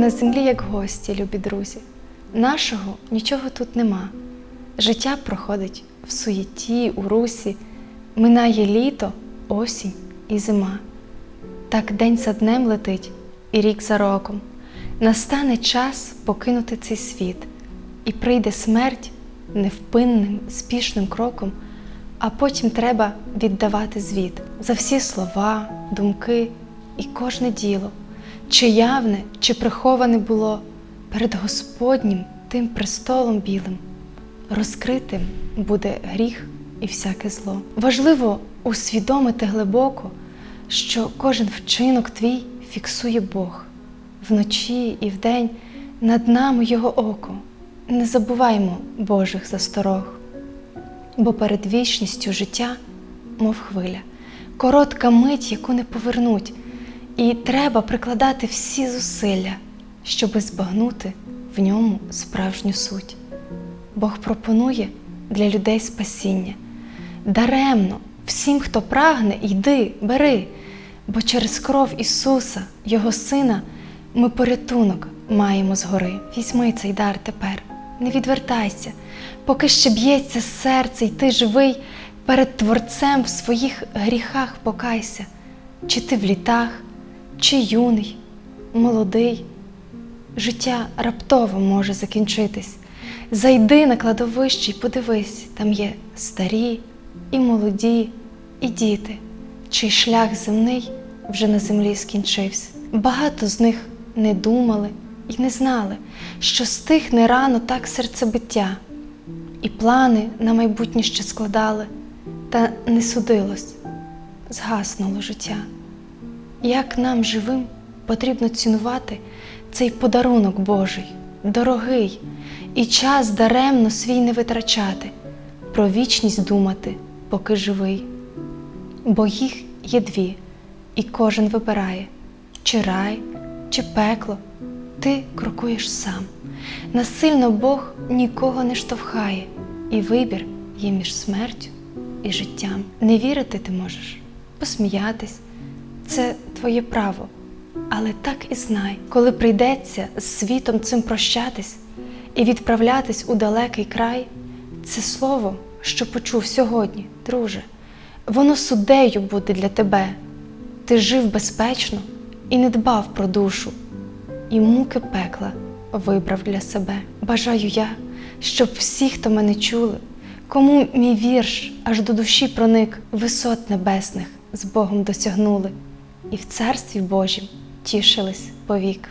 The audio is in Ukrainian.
на землі, як гості, любі друзі. Нашого нічого тут нема. Життя проходить в суєті, у русі, минає літо, осінь і зима. Так день за днем летить і рік за роком. Настане час покинути цей світ, і прийде смерть невпинним, спішним кроком, а потім треба віддавати звіт за всі слова, думки і кожне діло, чи явне, чи приховане було перед Господнім тим престолом білим. Розкритим буде гріх і всяке зло. Важливо усвідомити глибоко, що кожен вчинок твій фіксує Бог вночі і вдень над нами Його око. Не забуваймо Божих засторог, бо перед вічністю життя, мов хвиля, коротка мить, яку не повернуть, і треба прикладати всі зусилля, щоби збагнути в ньому справжню суть. Бог пропонує для людей спасіння. Даремно, всім, хто прагне, йди, бери, бо через кров Ісуса, Його Сина, ми порятунок маємо згори. Візьми цей дар тепер, не відвертайся, поки ще б'ється серце, й ти живий, перед Творцем в своїх гріхах покайся, чи ти в літах, чи юний, молодий. Життя раптово може закінчитись. Зайди на кладовище й подивись, там є старі, і молоді, і діти, чий шлях земний вже на землі скінчився. Багато з них не думали і не знали, що стихне рано так серцебиття, і плани на майбутнє ще складали, та не судилось, згаснуло життя. Як нам живим потрібно цінувати цей подарунок Божий, дорогий, і час даремно свій не витрачати, про вічність думати, поки живий. Бо їх є дві, і кожен вибирає, чи рай, чи пекло, ти крокуєш сам. Насильно Бог нікого не штовхає, і вибір є між смертю і життям. Не вірити ти можеш, посміятись це твоє право. Але так і знай, коли прийдеться з світом цим прощатись і відправлятись у далекий край, це слово, що почув сьогодні, друже, воно суддею буде для тебе. Ти жив безпечно і не дбав про душу, і муки пекла вибрав для себе. Бажаю я, щоб всі, хто мене чули, кому мій вірш аж до душі проник, висот небесних з Богом досягнули, і в Царстві Божім тішились повік.